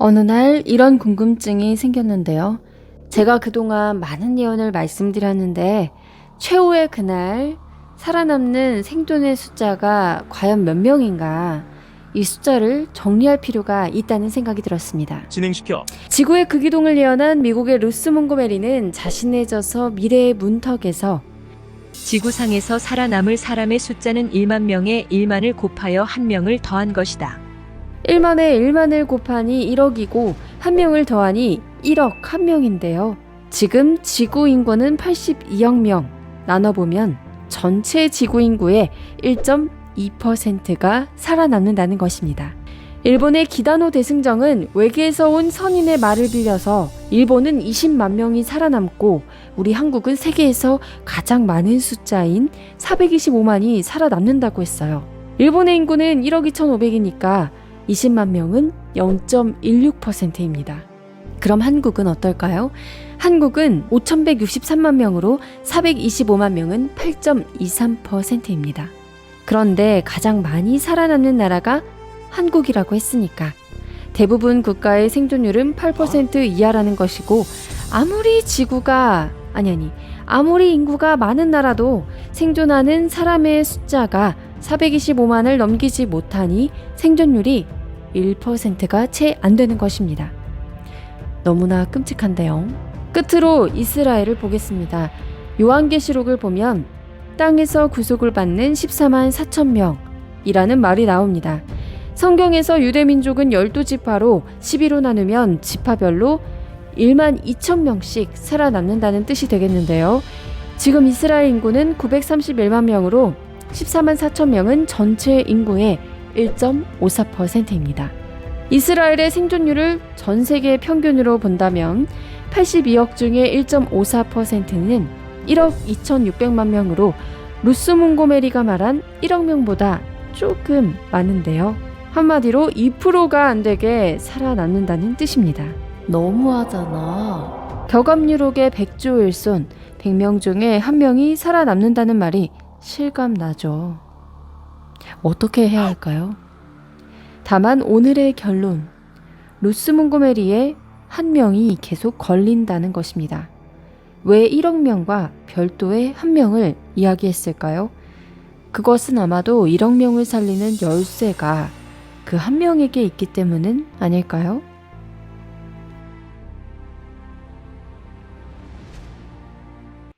어느 날 이런 궁금증이 생겼는데요. 제가 그동안 많은 예언을 말씀드렸는데 최후의 그날 살아남는 생존의 숫자가 과연 몇 명인가 이 숫자를 정리할 필요가 있다는 생각이 들었습니다. 진행시켜 지구의 극이동을 예언한 미국의 루스 몽고메리는 자신의 저서 미래의 문턱에서 지구상에서 살아남을 사람의 숫자는 1만 명에 1만을 곱하여 한 명을 더한 것이다. 1만에 1만을 곱하니 1억이고 한 명을 더하니 1억 한 명인데요. 지금 지구 인구는 82억 명. 나눠보면 전체 지구 인구의 1.2%가 살아남는다는 것입니다. 일본의 기다노 대승정은 외계에서 온 선인의 말을 빌려서 일본은 20만 명이 살아남고 우리 한국은 세계에서 가장 많은 숫자인 425만이 살아남는다고 했어요. 일본의 인구는 1억 2,500이니까 20만 명은 0.16%입니다. 그럼 한국은 어떨까요? 한국은 5,163만 명으로 425만 명은 8.23%입니다. 그런데 가장 많이 살아남는 나라가 한국이라고 했으니까 대부분 국가의 생존율은 8% 이하라는 것이고 아무리 지구가 아니 아니 아무리 인구가 많은 나라도 생존하는 사람의 숫자가 425만을 넘기지 못하니 생존율이 1%가 채 안 되는 것입니다. 너무나 끔찍한데요. 끝으로 이스라엘을 보겠습니다. 요한계시록을 보면 땅에서 구속을 받는 14만 4천 명이라는 말이 나옵니다. 성경에서 유대 민족은 12지파로 11로 나누면 지파별로 1만 2천 명씩 살아남는다는 뜻이 되겠는데요. 지금 이스라엘 인구는 931만 명으로 14만 4천 명은 전체 인구의 1.54%입니다. 이스라엘의 생존율을 전 세계 평균으로 본다면 82억 중에 1.54%는 1억 2,600만 명으로 루스 몽고메리가 말한 1억 명보다 조금 많은데요. 한마디로 2%가 안 되게 살아남는다는 뜻입니다. 너무하잖아. 격압유록의 백조일손 100명 중에 한 명이 살아남는다는 말이 실감나죠. 어떻게 해야 할까요? 다만 오늘의 결론. 루스 몽고메리의 한 명이 계속 걸린다는 것입니다. 왜 1억 명과 별도의 한 명을 이야기했을까요? 그것은 아마도 1억 명을 살리는 열쇠가 그 한 명에게 있기 때문은 아닐까요?